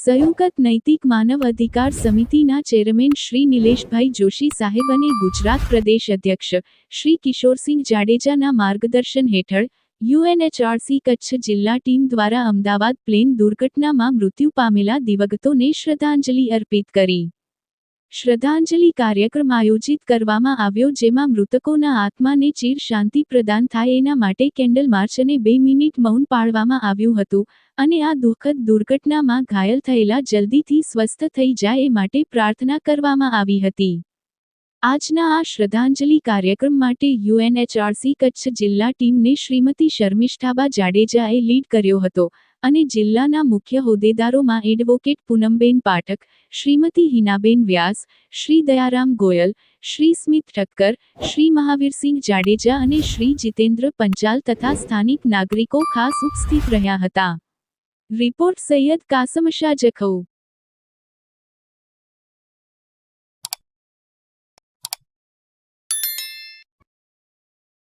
સંયુક્ત નૈતિક માનવ અધિકાર સમિતિના ચેરમેન શ્રી નિલેશભાઈ જોશી સાહેબ અને ગુજરાત પ્રદેશ અધ્યક્ષ શ્રી કિશોરસિંહ જાડેજાના માર્ગદર્શન હેઠળ યુએનએચઆરસી કચ્છ જિલ્લા ટીમ દ્વારા અમદાવાદ પ્લેન દુર્ઘટનામાં મૃત્યુ પામેલા દિવગતોને શ્રદ્ધાંજલિ અર્પિત કરી. શ્રદ્ધાંજલિ કાર્યક્રમ આયોજિત કરવામાં આવ્યો જેમાં મૃતકોના આત્માને ચીર શાંતિ પ્રદાન થાય એના માટે કેન્ડલ માર્ચ અને બે મિનિટ મૌન પાળવામાં આવ્યું હતું અને આ દુઃખદ દુર્ઘટનામાં ઘાયલ થયેલા જલ્દીથી સ્વસ્થ થઈ જાય એ માટે પ્રાર્થના કરવામાં આવી હતી. આજના આ શ્રદ્ધાંજલિ કાર્યક્રમ માટે યુએનએચઆરસી કચ્છ જિલ્લા ટીમને શ્રીમતી શર્મિષ્ઠાબા જાડેજાએ લીડ કર્યો હતો. અને જિલ્લાના મુખ્ય હોદ્દેદારોમાં એડવોકેટ પૂનમબેન પાઠક, શ્રીમતી હિનાબેન વ્યાસ, શ્રી દયારામ ગોયલ, શ્રી સ્મિત ઠક્કર, શ્રી મહાવીરસિંહ જાડેજા અને શ્રી જીતેન્દ્ર પંચાલ તથા સ્થાનિક નાગરિકો ખાસ ઉપસ્થિત રહ્યા હતા. રિપોર્ટ સૈયદ કાસમ શાહ